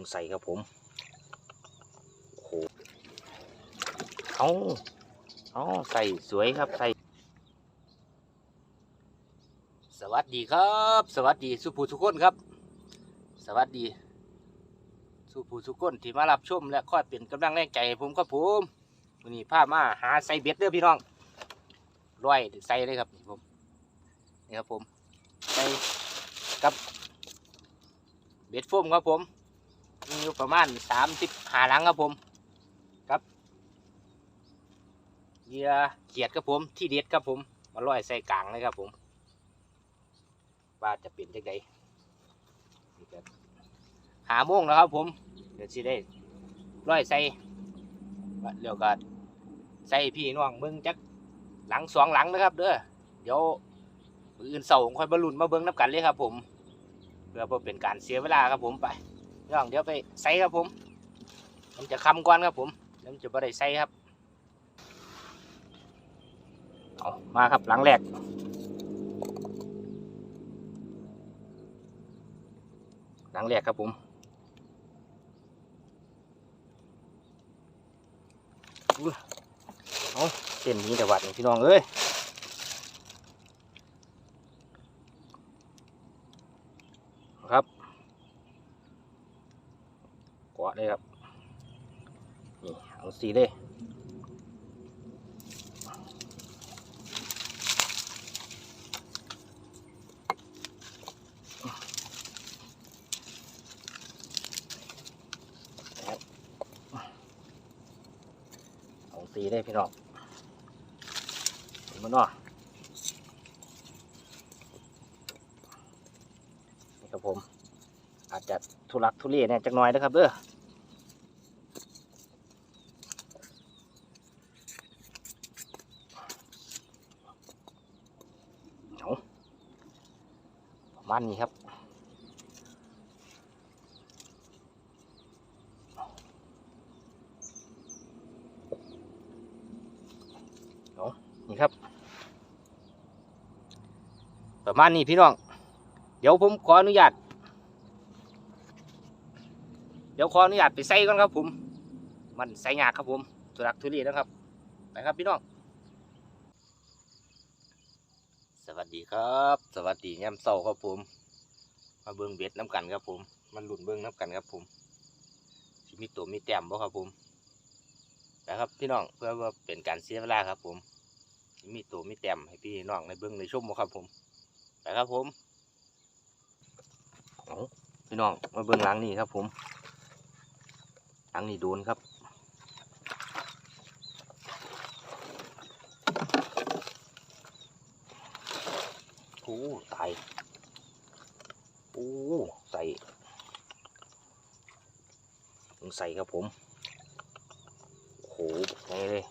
งใส่ครับผมโอ้โหเอาเอาใส่สวยครับใส่ สวัสดีครับ สวัสดีสุภูทุกคนครับ สวัสดี สุภูทุกคนที่มารับชมและคอยเป็นกำลังแรงใจให้ผมครับผมวันนี้พามาหาใส่เบ็ดเด้อพี่น้องร้อยใส่เลยครับนี่ผมนี่ครับผมใส่กับเบ็ดโฟมครับผม มีอยู่ประมาณสามสิบหาหลังครับผมครับเหยื่อเขียดครับผมที่เด็ดครับผม มาร้อยใส่กลางเลยครับผมว่าจะเป็นจังไดนี่ก็หาโมงแล้วครับผม เดี๋ยวสิได้ร้อยใส่เดี๋ยวก็ใส่พี่น้องเบิ้งจักหลังสองหลังนะครับ เด้อเดี๋ยวอื่นเสาร์ค่อยบรรลุนมาเบิ้งนับกันเลยครับผม เพื่อบ่เป็นการเสียเวลาครับผมไป พี่น้องเดี๋ยวไปใส่ครับผมมันจะคำก่อนครับผมเดี๋ยวมันจะบ่ได้ใส่ครับเอามาครับหลังแรกหลังแรกครับผมเอาเส้นนี้แต่วัดนี่พี่น้องเอ้ย ครับกวาดเลยครับ นี่เอา สีเลยเอาสีเลยพี่น้องเห็นมันเนาะนี่ครับผม อาจจะทุลักทุเลเนี่ยจักหน่อยนะครับเด้อเอาประ มาณนี้ครับนี่ครับ ประมาณนี้พี่น้อง เดี๋ยวผมขออนุญาต เดี๋ยวขออนุญาตไปใส่ก่อนครับผม มันใส่ยากครับผมทุรักทุเรศนะครับ ไปครับพี่น้อง ส วัสดีครับ สวัสดีย่ำเศร้าครับผม มาเบิ้งเบ็ดน้ำกันครับผมมันหลุนเบิ้งน้ำกันครับผมมีตัวมีแต้มบ่ครับผมไปครับพี่น้องเพื่อว่าเป็นการเสียเวลาครับ ผม มีตัวมีแต้มให้พี่น้องในเบิ้งในชมบ่ครับผมไปครับผมพี่น้องมาเบิ้งหลังนี่ครับผมหลังนี่โดนครับ โอ้ตายโอ้ใส่ใส่ครับผมโอ้โหไงเลย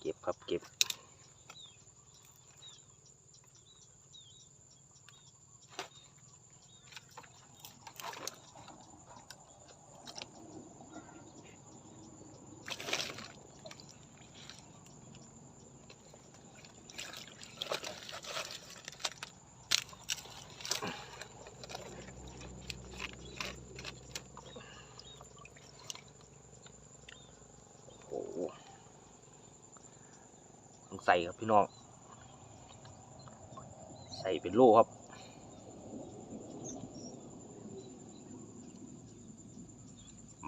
เก็บครับเก็บ ส่ครับพี่น้องใส่เป็นโล่ครับ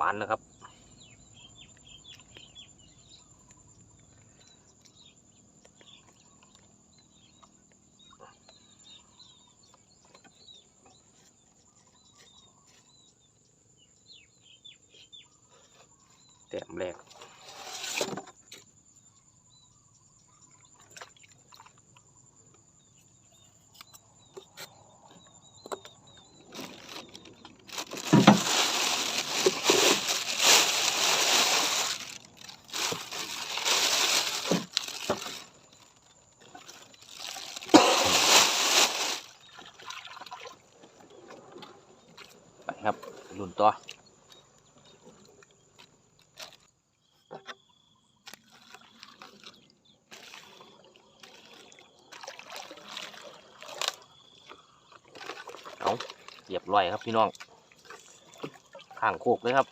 มันนะครับแต้มแรก ไป ครับลุ่นต่อเอาเรียบร้อยครับพี่น้องข้างโคกเลยครับ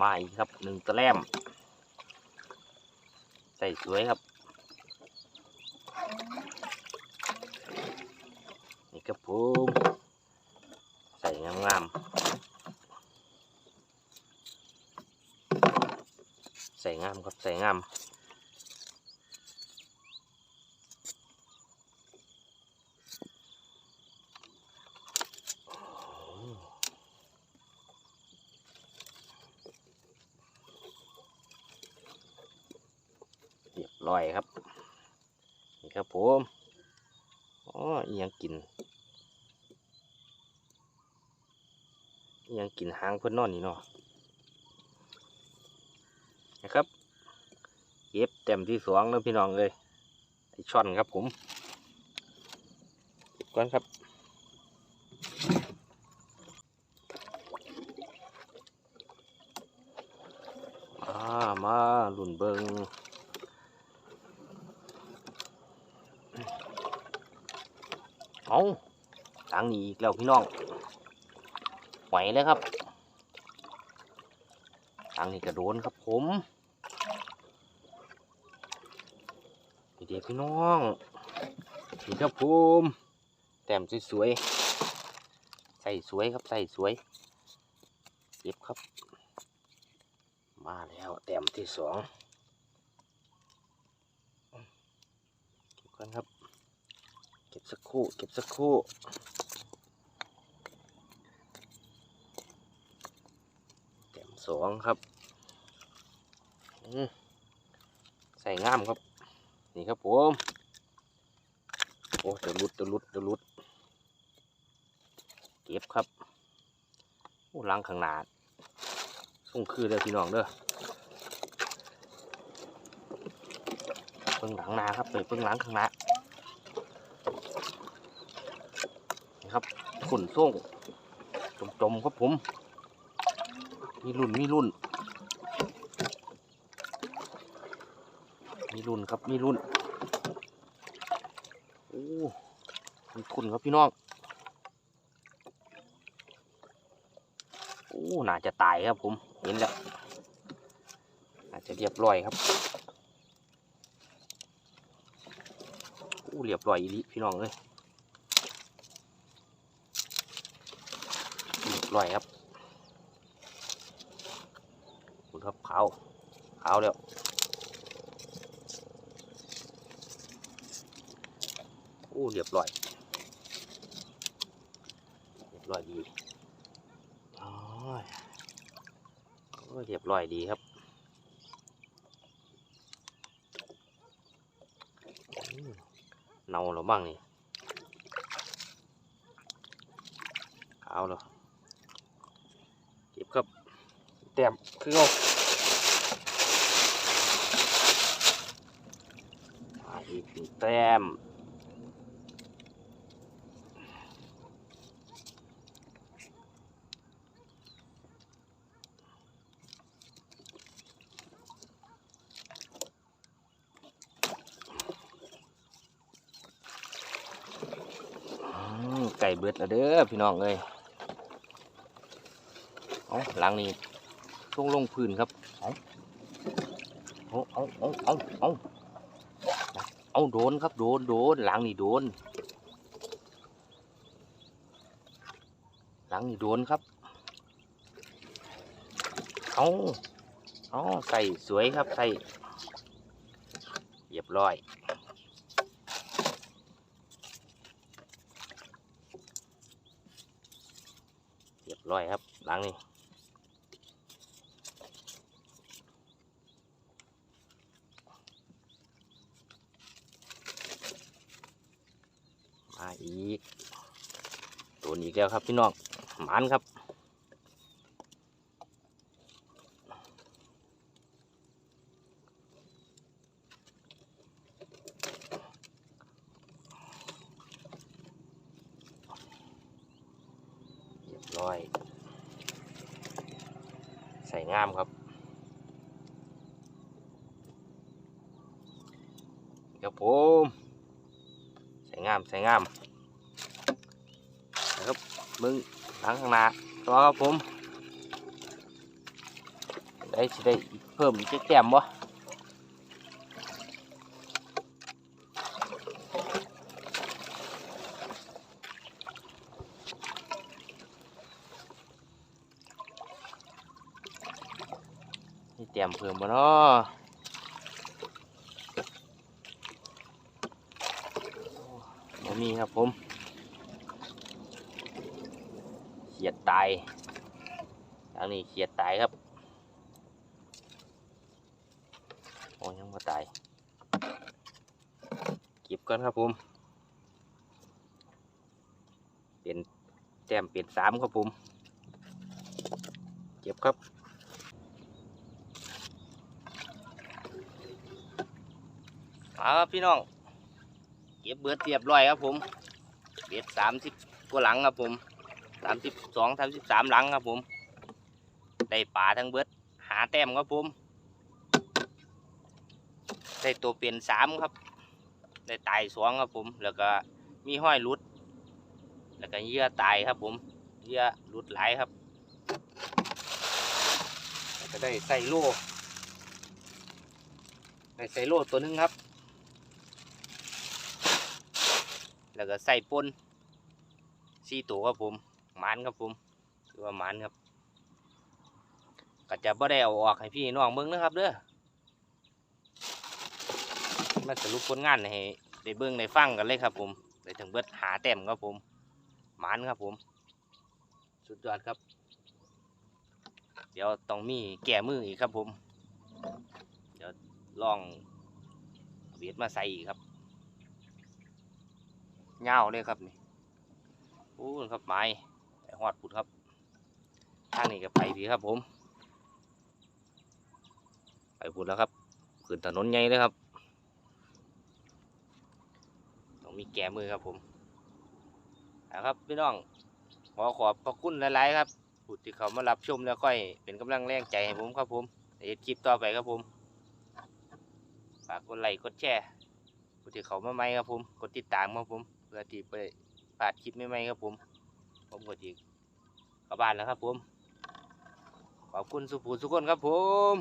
มาอีกครับหนึ่งตะแลมใส่สวยครับนี่ครับผม งามๆใส่งามครับใส่งามเรียบร้อยครับ นี่ครับผม อ๋อยังกินอิหยัง กินหางเพื่อนนอนนี่เนาะนะครับเก็บเต็มที่สองแล้วพี่น้องเลยไอช่อนครับผมก่อนครับมามาลุ่นเบิงเอาทางนี้อีกแล้วพี่น้อง ไหวเลยครับทางนี้กระโดนครับผมนี่เด็กพี่น้องนี่ครับผมแต้มสวยๆ ใส่สวยครับใส่สวยเก็บครับ มาแล้วแต้มที่สองเก็บกันครับ เก็บสักครู่ เก็บสักคู่รู่ แต้ม สองครับใส่ง่ามครับ นี่ครับผมโอ้เดี๋ยวหลุดเดี๋ยวหลุดเดี๋ยวหลุดเก็บครับโอ้ล้างข้างหน้าส่งคือเด้อพี่น้องเด้อเพิ่งหลังนาครับไปเพิ่งหลังข้างหน้านะครับขุนส่งจมๆครับผม มีรุ่นมีรุ่น มีรุ่นครับมีรุ่นโอ้มีขุนครับพี่น้องโอ้น่าจะตายครับผมเห็นแล้วน่าจะเรียบร้อยครับโอ้เรียบร้อยอีลิพี่น้องเอ้ยเรียบร้อยครับ ครับขาวขาวแล้วโอ้เรียบร้อยเรียบร้อยดีโอ้ยเรียบร้อยดีครับเน่าแล้วบ้างนี่ขาวแล้วเก็บครับ แต้มคือเอาอีกหนึ่งแต้มไก่เบิดแล้วเด้อพี่น้องเอ้ยเอาหลังนี้ลงลงพื้นครับเอาเอาเอาเอาเอา เอาโดนครับโดนโดนหลังนี่โดน หลังนี่โดนครับ เอาเอาใส่สวยครับใส่เรียบร้อยเรียบร้อยครับหลังนี่ มาอีกตัวนี้อีกแล้วครับพี่น้องหมันครับเรียบร้อยใส่งามครับครับผม งามใส่งามนะครับมึงหลังข้างหน้าต่อครับผมได้สิได้เพิ่มอีกจักแต้มบ่นี่แต้มเพิ่มบ่เนาะ มีครับผมเขียดตายทางนี้เขียดตายครับ โอ้ยังไม่ตาย เก็บก่อนครับผม เป็นแต้มเป็นสามครับผม เก็บครับเอาครับพี่น้อง เก็บเบิดเรียบร้อยครับผมเบ็ดสามสิบกว่าหลังครับผมสามสิบสองสามสิบสามหลังครับผมได้ป่าทั้งเบิดหาแต้มครับผมได้ตัวเปลี่ยนสามครับได้ตายสองครับผม แล้วก็มีห้อยหลุด แล้วก็เยื่อตายครับผมเยื่อหลุดหลายครับแล้วก็ได้ใส่โล่ได้ใส่โล่ตัวหนึงครับ แล้วก็ใส่ปนสี่ตัวครับผมหมันครับผมถือว่าหมันครับก็จะบ่ได้เอาออกให้พี่น้องเบิ่งนะครับเด้อมาสรุปผลงานให้ได้เบิ่งได้ฟังกันเลยครับผมได้ถึงเบิดหาแต้มครับผมหมันครับผม สุดยอดครับ เดี๋ยวต้องมีแก้มืออีกครับผม เดี๋ยวลองเอาเบียดมาใส่อีกครับ เงาวเลยครับนี่โอ้ครับไม้ไปหอดปุดครับทางนี้ก็ไปพี่ครับผม ไปปุดแล้วครับขึ้นถนนใหญ่เลยครับต้องมีแก้มือครับผมนะครับพี่น้องขอขอบพระคุณหลายๆครับปุดที่เขามารับชมแล้วค่อยเป็นกำลังแรงใจให้ผมครับผมในคลิปต่อไปครับผมฝากกดไลค์กดแชร์ปุดที่เขามาใหม่ครับผม กดติดตามครับผม พื่อที่ไปผาดคลิปใหม่ๆครับผม ผมกดอีกลับบ้านแล้วครับผม ขอบคุณสุภูสุคนครับผม